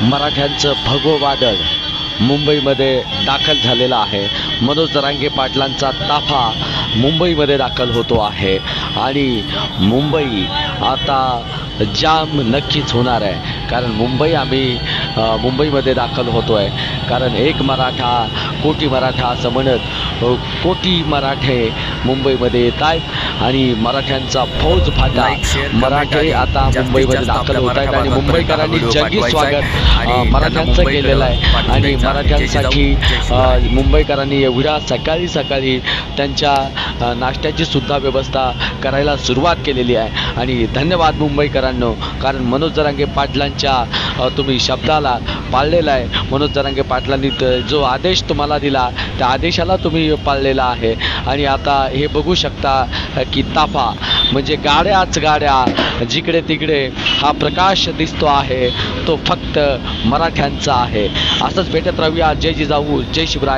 मराठ्यांचं भगवं वादळ मुंबईमध्ये दाखल झालेलं आहे. मनोज दरांगे पाटलांचा ताफा मुंबईमध्ये दाखल होतो आहे. आणि मुंबई आता जाम नक्कीच होणार आहे कारण मुंबई आम्ही मुंबईमध्ये दाखल होतो आहे कारण एक मराठा कोटी मराठा असं म्हणत कोटी मराठे मुंबईमध्ये येत आहेत आणि मराठ्यांचा फौज फाटा मराठे आता मुंबईमध्ये दाखल होत आहेत आणि मुंबईकरांनी जंगी. स्वागत मराठ्यांचं केलेलं आहे आणि. मराठ्यांसाठी. मुंबईकरांनी एवढ्या सकाळी सकाळी त्यांच्या नाश्त्याची सुद्धा व्यवस्था करायला सुरुवात केलेली आहे आणि धन्यवाद मुंबईकरांनो कारण मनोज जरांगे पाटलांच्या तुम्ही शब्दाला पाळलेला आहे. मनोज जरांगे पाटलांनी जो आदेश तुम्हाला दिला त्या आदेशाला तुम्ही पाळलेला आहे. आणि आता हे बघू शकता की ताफा म्हणजे गाड्याच गाड्या जिकडे तिकडे हा प्रकाश दिसतो आहे तो फक्त मराठ्यांचा आहे. असंच भेटत राहूया. जय जिजाऊ जय शिवराय.